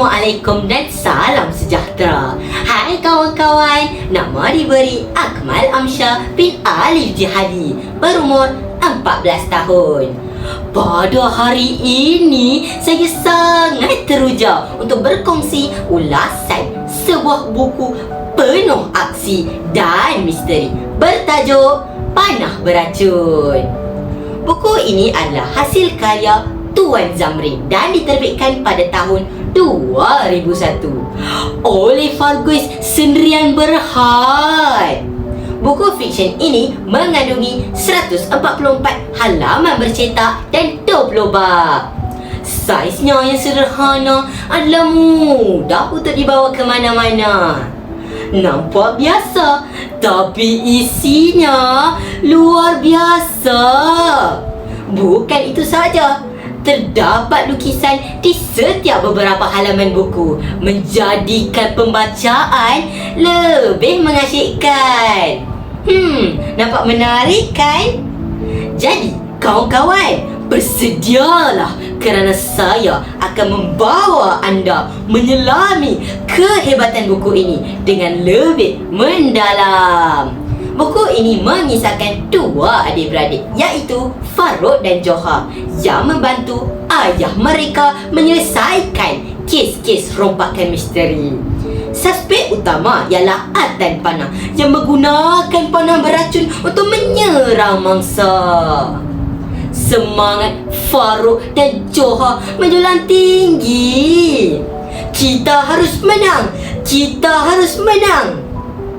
Assalamualaikum dan salam sejahtera. Hai kawan-kawan, nama diberi Akmal Amsyah bin Alif Jihadi, berumur 14 tahun. Pada hari ini, saya sangat teruja untuk berkongsi ulasan sebuah buku penuh aksi dan misteri bertajuk Panah Beracun. Buku ini adalah hasil karya Tuan Zamrin dan diterbitkan pada tahun 2001 oleh Fargus Sendirian Berhad. Buku fiksyen ini mengandungi 144 halaman bercetak dan 20 bab. Saiznya yang sederhana adalah mudah untuk dibawa ke mana-mana. Nampak biasa, tapi isinya luar biasa. Bukan itu saja, terdapat lukisan di setiap beberapa halaman buku menjadikan pembacaan lebih mengasyikkan. Hmm, nampak menarik kan? Jadi, kawan-kawan, bersedialah kerana saya akan membawa anda menyelami kehebatan buku ini dengan lebih mendalam. Buku ini mengisahkan dua adik-beradik iaitu Faruk dan Johar yang membantu ayah mereka menyelesaikan kes-kes rompakan misteri. Suspek utama ialah Atan Panah yang menggunakan panah beracun untuk menyerang mangsa. Semangat Faruk dan Johar menjulang tinggi. Kita harus menang. Kita harus menang.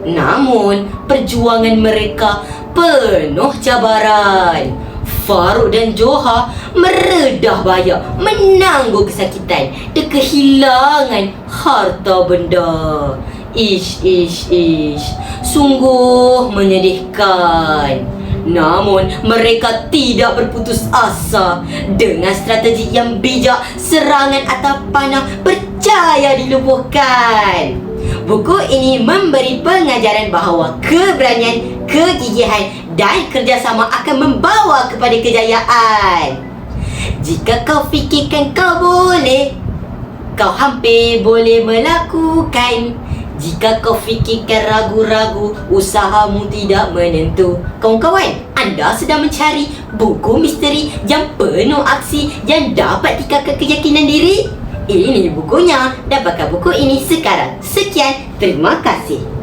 Namun, perjuangan mereka penuh cabaran. Faruk dan Johar meredah bayar menanggung kesakitan dan kehilangan harta benda. Ish, ish, ish. Sungguh menyedihkan. Namun mereka tidak berputus asa Dengan strategi yang bijak Serangan atap panah percaya dilumpuhkan Buku ini memberi pengajaran bahawa keberanian, kegigihan dan kerjasama akan membawa kepada kejayaan. Jika kau fikirkan kau boleh, kau hampir boleh melakukan. Jika kau fikirkan ragu-ragu, usahamu tidak menentu. Kawan-kawan, anda sedang mencari buku misteri yang penuh aksi yang dapat tingkatkan keyakinan diri? Ini bukunya. Dapatkan buku ini sekarang. Sekian, terima kasih.